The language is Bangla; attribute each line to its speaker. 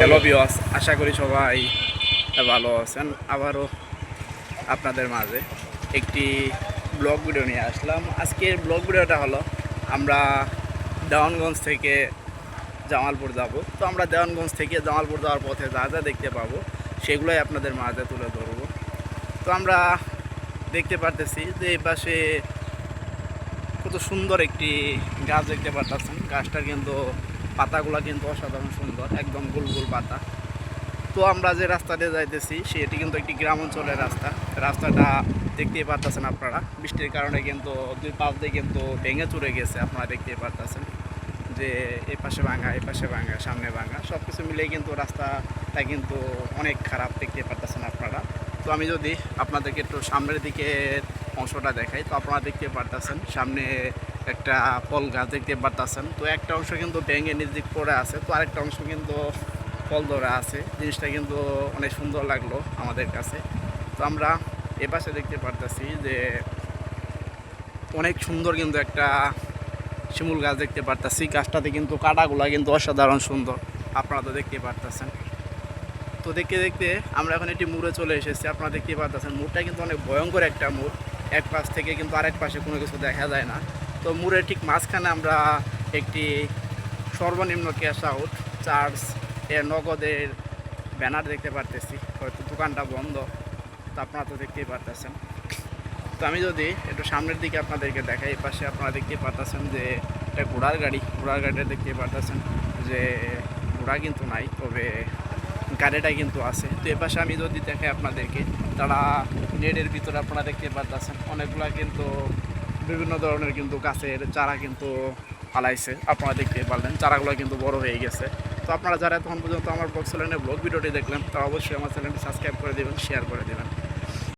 Speaker 1: হ্যালো আশা করি সবাই ভালো আছেন। আবারও আপনাদের মাঝে একটি ব্লগ ভিডিও নিয়ে আসলাম। আজকের ব্লগ ভিডিওটা হলো আমরা দেওয়ানগঞ্জ থেকে জামালপুর যাব। তো আমরা দেওয়ানগঞ্জ থেকে জামালপুর যাওয়ার পথে যা যা দেখতে পাবো সেগুলোই আপনাদের মাঝে তুলে ধরবো। তো আমরা দেখতে পারতেছি যে এই পাশে কত সুন্দর একটি গাছ দেখতে পারতেছেন। গাছটার কিন্তু পাতাগুলো কিন্তু অসাধারণ সুন্দর, একদম গোল গোল পাতা। তো আমরা যে রাস্তা দিয়ে যাইতেছি, সেটি কিন্তু একটি গ্রাম অঞ্চলের রাস্তা। রাস্তাটা দেখতেই পারতেছেন আপনারা। বৃষ্টির কারণে কিন্তু দুই পাশ দিয়ে কিন্তু ভেঙে চুরে গেছে, আপনারা দেখতেই পারতেছেন। যে এই পাশে ভাঙা এই পাশে ভাঙা, সামনে ভাঙা সব কিছু মিলিয়ে কিন্তু রাস্তাটা কিন্তু অনেক খারাপ দেখতে পারতেছেন আপনারা। তো আমি যদি আপনাদেরকে একটু সামনের দিকে অংশটা দেখাই, তো আপনারা দেখতে পারতেছেন, সামনে একটা ফল গাছ দেখতে পারতেছেন। তো একটা অংশ কিন্তু ব্যাঙে নিজ দিক পড়ে আছে, তো আরেকটা অংশ কিন্তু ফল ধরে আছে। জিনিসটা কিন্তু অনেক সুন্দর লাগল আমাদের কাছে। তো আমরা এপাশে দেখতে পারতেছি যে অনেক সুন্দর কিন্তু একটা শিমুল গাছ দেখতে পারতেছি। গাছটাতে কিন্তু কাটাগুলা কিন্তু অসাধারণ সুন্দর, আপনারা তো দেখতে পারতেছেন। তো দেখতে দেখতে আমরা এখন একটি মুড়ে চলে এসেছি, আপনারা দেখতে পারতেছেন। মুড়টা কিন্তু অনেক ভয়ঙ্কর একটা মুড় এক পাশ থেকে কিন্তু আরেক পাশে কোনো কিছু দেখা যায় না। তো মুড়ের ঠিক মাঝখানে আমরা একটি সর্বনিম্ন ক্যাশ আউট চার্জ এর নগদের ব্যানার দেখতে পারতেছি। হয়তো দোকানটা বন্ধ, তো আপনারা তো দেখতেই পারতেছেন। তো আমি যদি একটু সামনের দিকে আপনাদেরকে দেখাই পাশে আপনারা দেখতে পারতেছেন যে একটা ঘোড়ার গাড়ি, ঘোড়ার গাড়িটা দেখতে পারতেছেন যে ঘোড়া কিন্তু নাই, তবে গাড়িটা কিন্তু আছে। তো এ পাশে আমি যদি দেখাই আপনাদেরকে, তারা নেটের ভিতরে আপনারা দেখতে পারতেছেন, অনেকগুলা কিন্তু বিভিন্ন ধরনের কিন্তু গাছের চারা কিন্তু ফালাইছে। আপনারা দেখতে পারলেন, চারাগুলো কিন্তু বড় হয়ে গেছে। তো আপনারা যারা এখন পর্যন্ত আমার ব্লগ চ্যানেলে ব্লগ ভিডিওটি দেখলেন, তারা অবশ্যই আমার চ্যানেলটি সাবস্ক্রাইব করে দেবেন শেয়ার করে দেবেন।